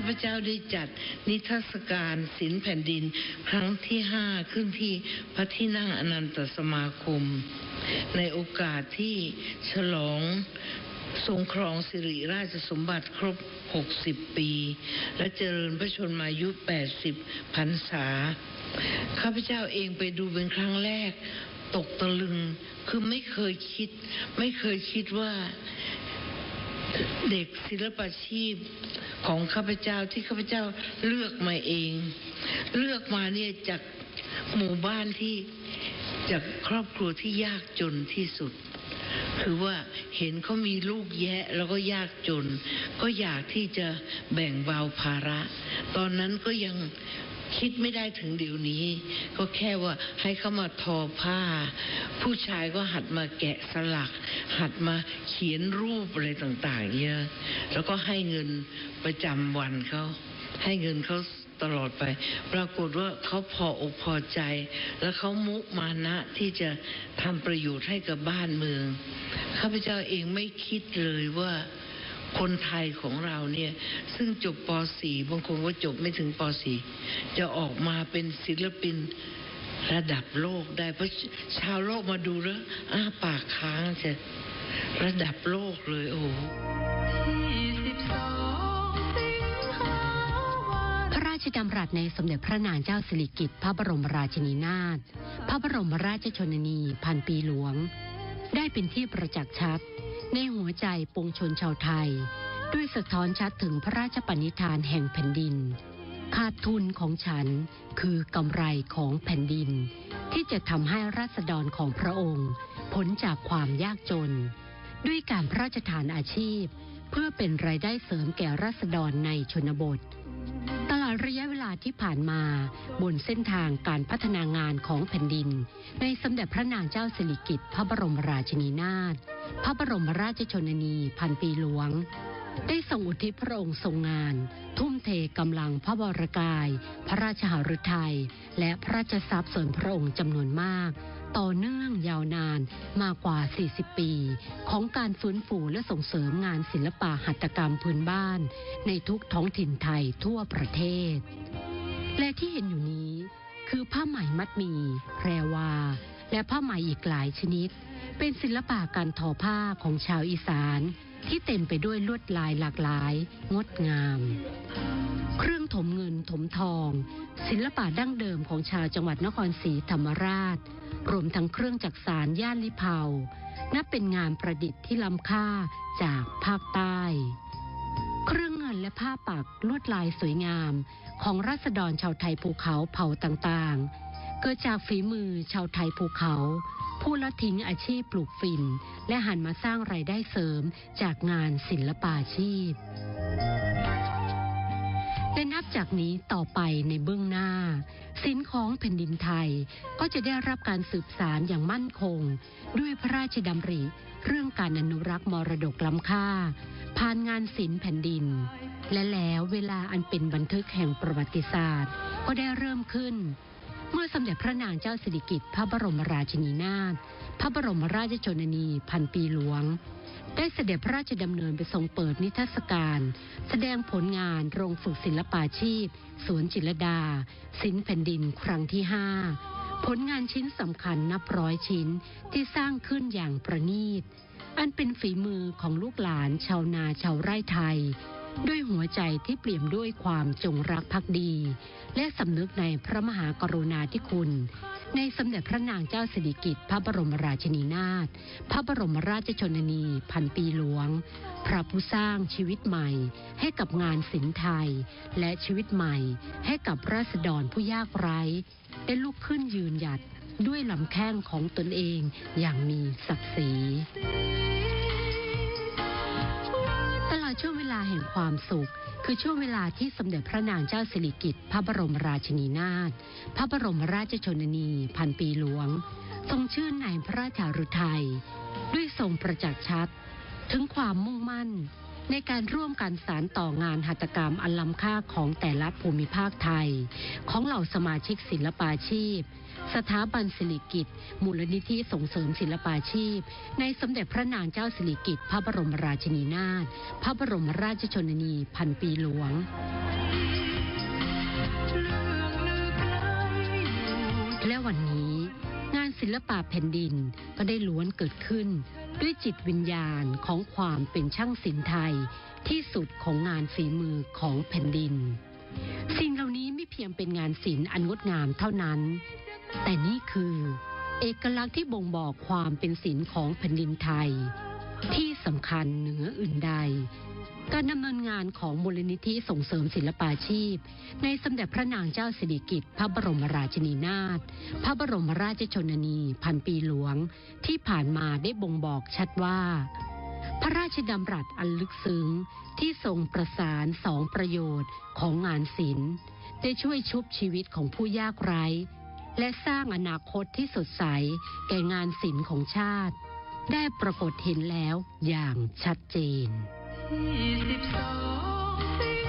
าพเจ้าได้จัดนิทรรศการศิลป์แผ่นดิน ครั้งที่ห้าขึ้นที่พระที่นั่งอนันตสมาคม ในโอกาสที่ฉลองทรงครองสิริราชสมบัติครบ 60 ปี และเจริญพระชนมายุ 80 พรรษา ข้าพเจ้าเองไปดูเป็นครั้งแรก ตกตะลึง คือไม่เคยคิด ไม่เคยคิดว่าเด็กศิลปาชีพ ของข้าพเจ้าที่ข้าพเจ้าเลือกมาเอง เลือกมาเนี่ยจากหมู่บ้านที่จากครอบครัวที่ยากจนที่สุด คือว่าเห็นเขามีลูกแยะแล้วก็ยากจน ก็อยากที่จะแบ่งเบาภาระ ตอนนั้นก็ยัง คิดไม่ได้ถึงเดี๋ยวนี้ ก็แค่ว่าให้เขามาทอผ้า ผู้ชายก็หัดมาแกะสลัก หัดมาเขียนรูปอะไรต่างๆเยอะแล้วก็ให้เงินประจำวันเขาให้เงินเขาตลอดไป ปรากฏว่าเขาพออกพอใจ แล้วเขามุมานะที่จะทำประโยชน์ให้กับบ้านเมืองข้าพเจ้าเองไม่คิดเลยว่า คนไทยของเราเนี่ยซึ่งจบป .4 บางคนก็จบไม่ถึงป .4 จะออกมาเป็นศิลปินระดับโลกได้ เพราะชาวโลกมาดูแล้วอ้าปากค้างจะระดับโลกเลยโอ้โหพระราชดำรัสในสมเด็จพระนางเจ้าสิริกิติ์พระบรมราชินีนาถ พระบรมราชชนนี พันปีหลวงได้ เป็นที่ประจักษ์ชัด ในหัวใจปวงชนชาวไทย ด้วยสะท้อนชัดถึงพระราชปณิธานแห่งแผ่นดิน ขาดทุนของฉันคือกำไรของแผ่นดิน ที่จะทำให้ราษฎรของพระองค์พ้นจากความยากจน ด้วยการพระราชทานอาชีพ เพื่อเป็นรายได้เสริมแก่ราษฎรในชนบท ระยะเวลาที่ผ่านมาบนเส้นทางการพัฒนางานของแผ่นดิน ในสมเด็จพระนางเจ้าสิริกิติ์พระบรมราชินีนาถพระบรมราชชนนีพันปีหลวง ได้ทรงอุทิศพระองค์ทรงงาน ทุ่มเทกำลังพระวรกาย พระราชหฤทัยและพระราชทรัพย์ส่วนพระองค์จำนวนมาก ต่อเนื่องยาวนานมากกว่า 40 ปี ของการฟื้นฟูและส่งเสริมงานศิลปะหัตถกรรมพื้นบ้าน ในทุกท้องถิ่นไทยทั่วประเทศ และที่เห็นอยู่นี้ คือผ้าไหมมัดมีแพรวา และผ้าไหมอีกหลายชนิด เป็นศิลปะการทอผ้าของชาวอีสานที่เต็มไปด้วยลวดลายหลากหลาย งดงาม เครื่องถมเงินถมทอง ศิลปะดั้งเดิมของชาวจังหวัดนครศรีธรรมราช วมทั้งเครื่องจักสานย่านลิเผานับเป็นงานประดิษฐ์ที่ล้ำค่าจากภาคใต้ เครื่องเงินและผ้าปักลวดลายสวยงาม ของรัษฎรชาวไทยภูเขาเผ่าต่างๆ เกิดจากฝีมือชาวไทยภูเขา ผู้ละทิ้งอาชีพปลูกฝิ่น และหันมาสร้างไรายได้เสริมจากงานศิลปาชีพ และนับจากนี้ต่อไปในเบื้องหน้าสินของแผ่นดินไทยก็จะได้รับการสืบสารอย่างมั่นคง ด้วยพระราชดำริ เรื่องการอนุรักษ์มรดกล้ำค่า ผ่านงานศิลป์แผ่นดิน และแล้วเวลาอันเป็นบันทึกแห่งประวัติศาสตร์ ก็ได้เริ่มขึ้น เมื่อสมเด็จพระนางเจ้าสิริกิติ์พระบรมราชินีนาถพระบรมราชชนนีพันปีหลวง ได้เสด็จพระราชดำเนินไปทรงเปิดนิทรรศการ แสดงผลงานโรงฝึกศิลปาชีพ สวนจิรดาศิลป์แผ่นดินครั้งที่ห้าผลงานชิ้นสำคัญนับร้อยชิ้นที่สร้างขึ้นอย่างประณีต อันเป็นฝีมือของลูกหลานชาวนาชาวไร่ไทย ด้วยหัวใจที่เปี่ยมด้วยความจงรักภักดี และสำนึกในพระมหากรุณาธิคุณ ในสมเด็จพระนางเจ้าสิริกิติ์พระบรมราชินีนาถพระบรมราชชนนีพันปีหลวง พระผู้สร้างชีวิตใหม่ให้กับงานศิลป์ไทย และชีวิตใหม่ให้กับราษฎรผู้ยากไร้ได้ลุกขึ้นยืนหยัดด้วยลำแข้งของตนเองอย่างมีศักดิ์ศรีาแห่งความสุข คือช่วงเวลาที่สมเด็จพระนางเจ้าสิริกิติ์พระบรมราชินีนาถพระบรมราชชนนีพันปีหลวง ทรงชื่นในพระราชาฤทัยด้วยทรงประจักษ์ชัด ถึงความมุ่งมั่น ในการร่วมกันสารต่องานหัตถกรรมอันล้ำค่าของแต่ละภูมิภาคไทย ของเหล่าสมาชิกศิลปาชีพ สถาบันศิริกิตมูลนิธิส่งเสริมศิลปาชีพ ในสมเด็จพระนางเจ้าสิริกิติ์พระบรมราชินีนาถพระบรมราชชนนีพันปีหลวงและวันนี้ งานศิลปะแผ่นดินก็ได้ล้วนเกิดขึ้น ด้วยจิตวิญญาณของความเป็นช่างศิลป์ไทยที่สุดของงานฝีมือของแผ่นดิน สิ่งเหล่านี้ไม่เพียงเป็นงานศิลป์อันงดงามเท่านั้น แต่นี่คือ เอกลักษณ์ที่บ่งบอกความเป็นศิลป์ของแผ่นดินไทย ที่สำคัญเหนืออื่นใด การดำเนินงานของมูลนิธิส่งเสริมศิลปาชีพ ในสมเด็จพระนางเจ้าสิริกิติ์พระบรมราชินีนาถพระบรมราชชนนีพันปีหลวง ที่ผ่านมาได้บ่งบอกชัดว่า พระราชดำรัสอันลึกซึ้งที่ทรงประสานสองประโยชน์ของงานศิลป์ได้ช่วยชุบชีวิตของผู้ยากไร้ และสร้างอนาคตที่สดใสแก่งานศิลป์ของชาติ ได้ปรากฏเห็นแล้วอย่างชัดเจน ที่สิบสองสิ